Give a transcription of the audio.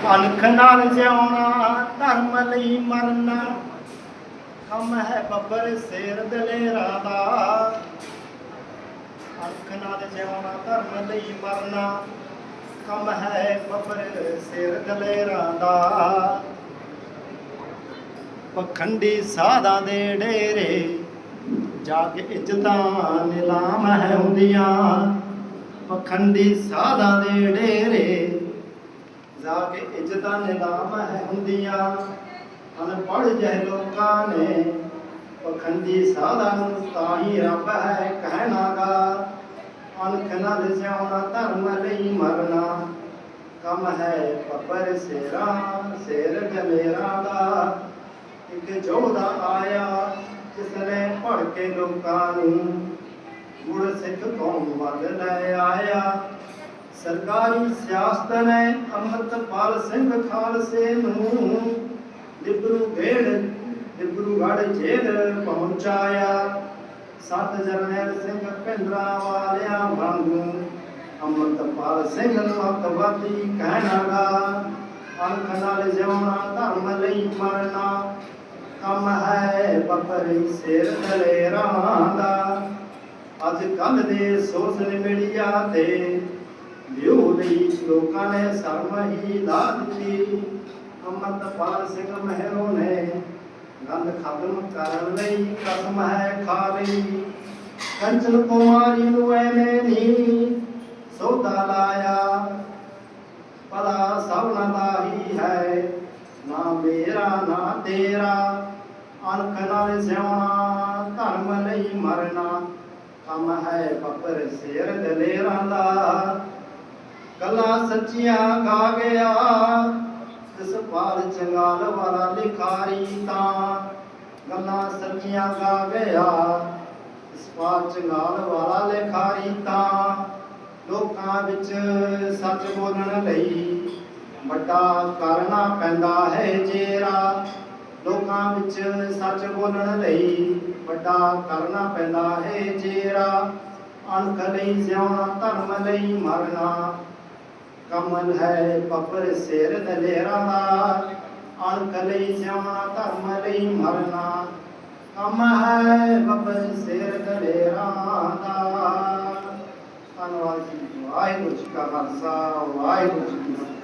ਅਣਖ ਨਾਲ ਜਿਉਣਾ, ਧਰਮ ਲਈ ਮਰਨਾ। ਕੰਮ ਹੈ ਬੱਬਰ ਸਿਰ ਦਲੇਰਾ ਦਾ। ਅਣਖ ਨਾਲ ਜਿਉਣਾ, ਧਰਮ ਲਈ ਮਰਨਾ। ਕੰਮ ਹੈ ਬੱਬਰ ਸਿਰ ਦਲੇਰਾ ਦਾ। ਪਖੰਡੀ ਸਾਧਾਂ ਦੇ ਡੇਰੇ ਜਾ ਇੱਜ਼ਤਾਂ ਨਿਲਾਮ ਹੈ ਹੁੰਦੀਆਂ। ਪਖੰਡੀ ਸਾਧਾਂ ਦੇ ਡੇਰੇ ਜਾ ਕੇ ਇੱਜ਼ਤਾਂ ਨਿਲਾਮ ਹੈ ਹੁੰਦੀਆਂ ਅਨਪੜ੍ਹ ਜਿਹੇ ਲੋਕਾਂ ਨੇ ਪਖੰਡੀ ਸਾਧਾਂ ਨੂੰ ਤਾਂ ਹੀ ਰੱਬ ਹੈ ਕਹਿਣਾਗਾ ਅਨਖ ਨਾਲ ਜਿਉਣਾ ਧਰਮ ਲਈ ਮਰਨਾ। ਕੰਮ ਹੈ ਪੱਪਰ ਸੇਰਾ, ਸੇਰ ਜਮੇਰਾ ਦਾ। ਇੱਕ ਜੋਦਾ ਆਇਆ ਜਿਸ ਭੜ ਕੇ ਲੋਕਾਂ ਨੂੰ ਗੁੜ ਸਿੱਖ ਕੌਮ ਵੱਲ ਲੈ ਆਇਆ। ਸਰਕਾਰੀ ਸਿਆਸਤ ਨੇ ਅੰਮ੍ਰਿਤਪਾਲ ਸਿੰਘ ਖਾਲਸੇ ਨੂੰ ਡਿਬਰੂਗੜ੍ਹ ਡਿਬਰੂਗੜ੍ਹ ਜੇਲ੍ਹ ਪਹੁੰਚਾਇਆ ਸਤ ਜਰਨੈਲ ਸਿੰਘ ਪਿੰਡਰਾ ਵਾਲਿਆਂ ਵਾਂਗੂ ਅੰਮ੍ਰਿਤਪਾਲ ਸਿੰਘ ਨੂੰ ਅਤਵਾਦੀ ਕਹਿਣਾਗਾ ਅਣਖ ਨਾਲ ਜਿਉਣਾ ਧਰਮ ਲਈ ਮਰਨਾ ਕੰਮ ਹੈ ਬੱਬਰੀ ਸਿਰ ਦਲੇਰਾਂ ਦਾ ਅੱਜ ਕੱਲ ਦੇ ਸੋਸ਼ਲ ਮੀਡੀਆ ਤੇ ਵਿਊ ਲਈ, ਲੋਕਾਂ ਨੇ ਸ਼ਰਮ ਹੀ ਲਾ ਦਿੱਤੀ। ਅੰਮ੍ਰਿਤਪਾਲ ਸਿੰਘ ਮਹਿਰੋ ਨੇ ਗੰਦ ਖਤਮ ਕਰਨ ਲਈ ਕਸਮ ਹੈ ਖਾ ਲਈ ਕੰਚਨ ਕੁਮਾਰੀ ਨੂੰ ਐਵੇਂ ਨਹੀਂ ਸੌਦਾ ਲਾਇਆ। ਭਲਾ ਸਭਨਾ ਦਾ ਹੀ ਹੈ ਨਾ ਮੇਰਾ, ਨਾ ਤੇਰਾ। ਅਣਖ ਨਾਲ ਸਿਉਣਾ, ਧਰਮ ਲਈ ਮਰਨਾ। ਕੰਮ ਹੈ ਬੱਬਰ ਸਿਰ ਦਲੇਰਾਂ ਦਾ। ਗੱਲਾਂ ਸੱਚੀਆਂ ਗਾ ਗਿਆ। ਜਸਪਾਲ ਚੰਗਾਲ ਵਾਲਾ ਲਿਖਾਰੀ ਤਾਂ ਗੱਲਾਂ ਸੱਚੀਆਂ ਗਾ ਗਿਆ। ਜਸਪਾਲ ਚੰਗਾਲ ਵਾਲਾ ਲਿਖਾਰੀ ਤਾਂ ਲੋਕਾਂ ਵਿੱਚ ਸੱਚ ਬੋਲਣ ਲਈ ਵੱਡਾ ਕਰਨਾ ਪੈਂਦਾ ਹੈ ਜੇਰਾ। ਲੋਕਾਂ ਵਿੱਚ ਸੱਚ ਬੋਲਣ ਲਈ ਵੱਡਾ ਕਰਨਾ ਪੈਂਦਾ ਹੈ ਜੇਰਾ। ਅਣਖ ਲਈ ਜਿਉਣਾ ਧਰਮ ਲਈ ਮਰਨਾ। ਕਮਲ ਹੈ ਪਪਰ ਸਿਰ ਦਲੇਰਾਂ ਦਾ ਅਣਖ ਲਈ ਜਿਉਣਾ ਧਰਮ ਲਈ ਮਰਨਾ। ਕੰਮ ਹੈ ਪਪਰ ਸਿਰ ਦਲੇਰਾਂ ਦਾ ਧੰਨਵਾਦ ਜੀ। ਵਾਹਿਗੁਰੂ ਜੀ ਕਾ ਖਾਲਸਾ, ਵਾਹਿਗੁਰੂ ਜੀ ਕੀ ਫਤਿਹ।